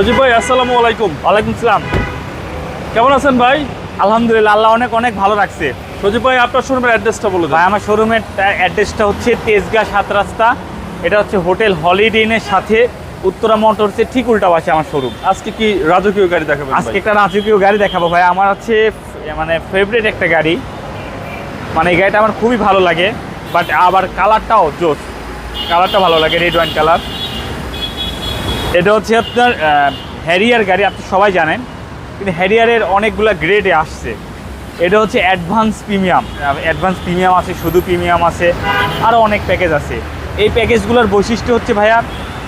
সজীব ভাই আসসালামু আলাইকুম। ওয়ালাইকুম সালাম। কেমন আছেন ভাই? আলহামদুলিল্লাহ আল্লাহ অনেক অনেক ভালো রাখছে। সজীব ভাই আপনার শোরুমের অ্যাড্রেসটা বলে ভাই আমার শোরুমের অ্যাড্রেসটা হচ্ছে তেজগাঁ সাত রাস্তা। এটা হচ্ছে হোটেল হলিডে ইনের সাথে উত্তরা মোটরসের ঠিক উল্টা পাশে আমার শোরুম। আজকে কি রাজকীয় গাড়ি দেখাবো আজকে একটা রাজকীয় গাড়ি দেখাবো ভাই। আমার হচ্ছে মানে ফেভারিট একটা গাড়ি। মানে এই গাড়িটা আমার খুবই ভালো লাগে বাট আবার কালারটাও জোস। কালারটা ভালো লাগে রেড ওয়াইন কালার এটা হচ্ছে আপনার হ্যারিয়ার গাড়ি, আপনি সবাই জানেন, কিন্তু হ্যারিয়ারের অনেকগুলো গ্রেডে আসছে। এটা হচ্ছে অ্যাডভান্স প্রিমিয়াম অ্যাডভান্স প্রিমিয়াম আছে, শুধু প্রিমিয়াম আছে আরও অনেক প্যাকেজ আছে। এই প্যাকেজগুলোর বৈশিষ্ট্য হচ্ছে ভাইয়া,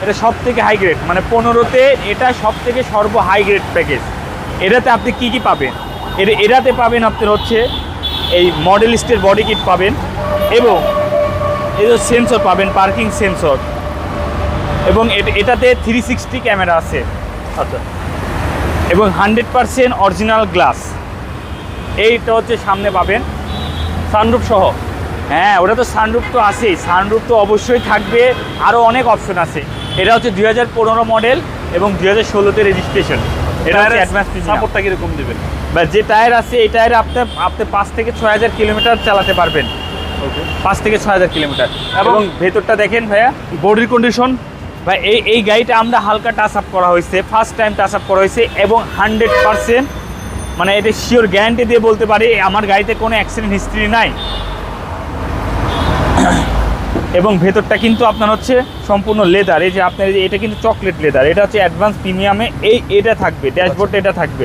এটা সব থেকে হাই গ্রেড মানে পনেরোতে এটা সব থেকে সর্ব হাই গ্রেড প্যাকেজ এটাতে আপনি কি কি পাবেন? এটা এটাতে পাবেন আপনার হচ্ছে এই মডেলিস্টের বডি কিট পাবেন, এবং এই সেন্সর পাবেন পার্কিং সেন্সর এবং এট- এটাতে থ্রি সিক্সটি ক্যামেরা আছে। আচ্ছা। এবং হান্ড্রেড পারসেন্ট অরিজিনাল গ্লাস এইটা হচ্ছে সামনে পাবেন সানরুফ সহ। হ্যাঁ ওটা তো সানরুফ তো আছেই। সানরুফ তো অবশ্যই থাকবে। আরও অনেক অপশন আছে। এটা হচ্ছে দুই হাজার পনেরো মডেল এবং দুই হাজার ষোলোতে রেজিস্ট্রেশন এটা হচ্ছে অ্যাডভান্স সাপোর্টটা কীরকম দিবেন? বা যে টায়ার আছে এই টায়ারে আপনি আপনি পাঁচ থেকে ছয় হাজার কিলোমিটার চালাতে পারবেন। ওকে পাঁচ থেকে ছয় হাজার কিলোমিটার এবং ভেতরটা দেখেন ভাইয়া বডির কন্ডিশন ভাই এই এই গাড়িটা আমরা হালকা টাচ আপ করা হয়েছে ফার্স্ট টাইম টাচ আপ করা হয়েছে এবং হান্ড্রেড পারসেন্ট মানে এটা শিওর গ্যারান্টি দিয়ে বলতে পারি আমার গাড়িতে কোনো অ্যাক্সিডেন্ট হিস্ট্রি নাই। এবং ভেতরটা কিন্তু আপনার হচ্ছে সম্পূর্ণ লেদার এই যে আপনার এটা কিন্তু চকলেট লেদার এটা হচ্ছে অ্যাডভান্স প্রিমিয়ামে এই এটা থাকবে ড্যাশবোর্ডে এটা থাকবে।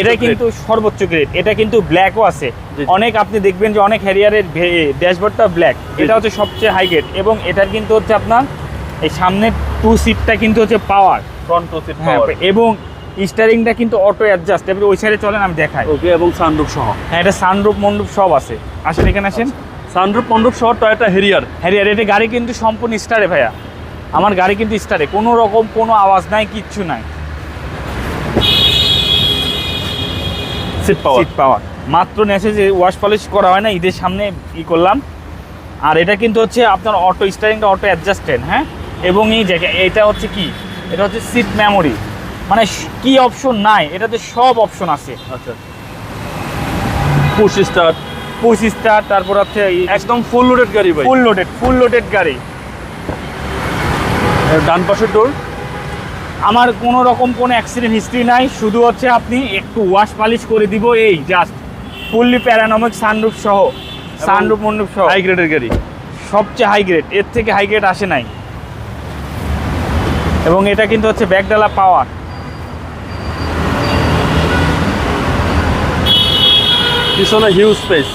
এটা কিন্তু সর্বোচ্চ গ্রেড এটা কিন্তু ব্ল্যাকও আছে। অনেক আপনি দেখবেন যে অনেক হ্যারিয়ারের ড্যাশবোর্ডটা ব্ল্যাক এটা হচ্ছে সবচেয়ে হাই গ্রেড এবং এটার কিন্তু হচ্ছে আপনার এই সামনের টু সিটটা কিন্তু হচ্ছে পাওয়ার ফ্রন্ট টু সিট হ্যাঁ এবং স্টারিংটা কিন্তু অটো অ্যাডজাস্ট এবার ওই সাইডে চলেন আমি দেখাই। ওকে এবং সানরুফ সহ। হ্যাঁ এটা সানরূপ মন্ডপ সব আছে। আসেন এখানে আসেন। সানরুফ মন্ডপ সহ টয়োটা হেরিয়ার হ্যারিয়ার এটা গাড়ি কিন্তু সম্পূর্ণ স্টারে ভাইয়া। আমার গাড়ি কিন্তু স্টারে কোনো রকম কোনো আওয়াজ নাই কিচ্ছু নাই। সিট পাওয়ার সিট পাওয়ার মাত্র নেছে যে ওয়াশ পলিশ করা হয় না ঈদের সামনে ই করলাম। আর এটা কিন্তু হচ্ছে আপনার অটো স্টারিংটা অটো অ্যাডজাস্টেড হ্যাঁ? এবং এই জায়গা এটা হচ্ছে কি? এটা হচ্ছে সিট মেমোরি মানে কি অপশন নাই এটাতে সব অপশন আছে। আচ্ছা। পুশ স্টার্ট পুশ স্টার তারপর হচ্ছে একদম ফুল লোডেড গাড়ি ভাই। ফুল লোডেড ফুল লোডেড গাড়ি। ডান পাশের ডোর আমার কোনো রকম কোনো অ্যাক্সিডেন্ট হিস্ট্রি নাই শুধু হচ্ছে আপনি একটু ওয়াশ পালিশ করে দিব এই জাস্ট ফুললি প্যারানমিক সানরুফ সহ। সানরুফ মন্ডুপ সহ। হাই গ্রেডের গাড়ি। সবচেয়ে হাই গ্রেড এর থেকে হাই গ্রেড আসে নাই। এবং এটা কিন্তু হচ্ছে ব্যাকডালা পাওয়ার। পিছনে huge space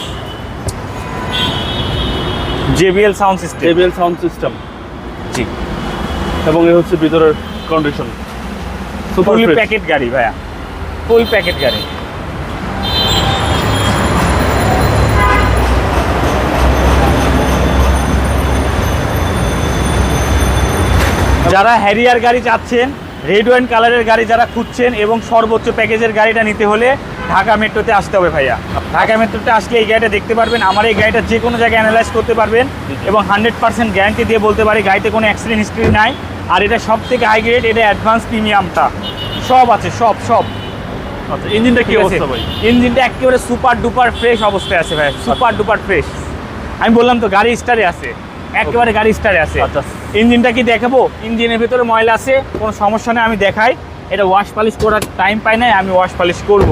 JBL sound system JBL sound system জি। এবং এ হচ্ছে ভিতরের কন্ডিশন ফুল প্যাকেট গাড়ি ভাইয়া। ফুল প্যাকেট গাড়ি। যারা হ্যারিয়ার গাড়ি চাচ্ছেন রেড ওয়াইন কালারের গাড়ি যারা খুঁজছেন এবং সর্বোচ্চ প্যাকেজের গাড়িটা নিতে হলে ঢাকা মেট্রোতে আসতে হবে ভাইয়া। ঢাকা মেট্রোতে আসলে এই গাড়িটা দেখতে পারবেন আমার এই গাড়িটা যে কোনো জায়গায় অ্যানালাইজ করতে পারবেন এবং হান্ড্রেড পার্সেন্ট গ্যারান্টি দিয়ে বলতে পারি গাড়িতে কোনো অ্যাক্সিডেন্ট হিস্ট্রি নাই। আর এটা সব থেকে হাই গ্রেড এটা অ্যাডভান্স প্রিমিয়ামটা সব আছে সব সব। আচ্ছা ইঞ্জিনটা কি অবস্থা ভাই? ইঞ্জিনটা একেবারে সুপার ডুপার ফ্রেশ অবস্থায় আছে ভাই সুপার ডুপার ফ্রেশ আমি বললাম তো গাড়ি স্টারে আছে। একেবারে গাড়ি স্টারে আছে। আচ্ছা। ইঞ্জিনটা কি দেখাবো? ইঞ্জিনের ভিতরে ময়লা আছে কোনো সমস্যা নেই আমি দেখাই। এটা ওয়াশ পালিশ করার টাইম পাই নাই আমি ওয়াশ পালিশ করব।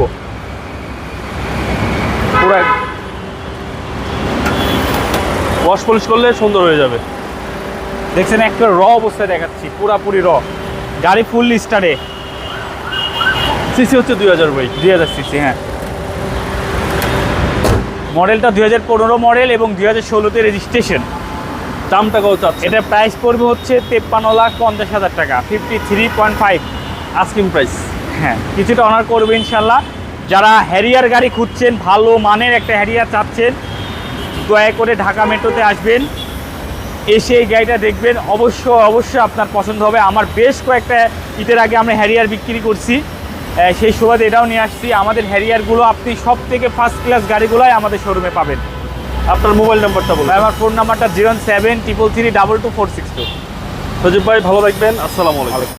পুরো ওয়াশ পলিশ করলে সুন্দর হয়ে যাবে। দেখছেন একটা র অবস্থায় দেখাচ্ছি পুরাপুরি র গাড়ি ফুল স্টারে সিসি হচ্ছে দুই হাজার ভাই। দুই হাজার সিসি হ্যাঁ। মডেলটা দুই হাজার পনেরো মডেল এবং দুই হাজার ষোলোতে রেজিস্ট্রেশন দামটা কত চাচ্ছে এটা প্রাইস পড়বে হচ্ছে তেপ্পান্ন লাখ পঞ্চাশ হাজার টাকা fifty three point five asking price হ্যাঁ। কিছুটা অনার করবে ইনশাল্লাহ যারা হ্যারিয়ার গাড়ি খুঁজছেন ভালো মানের একটা হ্যারিয়ার চাচ্ছেন দয়া করে ঢাকা মেট্রোতে আসবেন। এসে এই গাড়িটা দেখবেন। অবশ্য অবশ্যই আপনার পছন্দ হবে। আমার বেশ কয়েকটা ঈদের আগে আমরা হ্যারিয়ার বিক্রি করছি। সেই সুবাদে এটাও নিয়ে আসছি। আমাদের হ্যারিয়ারগুলো আপনি সব থেকে ফার্স্ট ক্লাস গাড়িগুলোই আমাদের শোরুমে পাবেন। আপনার মোবাইল নাম্বারটা বলুন। আমার ফোন নাম্বারটা zero seven triple three double two four six two. Sajib ভাই ভালো থাকবেন। আসসালামু আলাইকুম।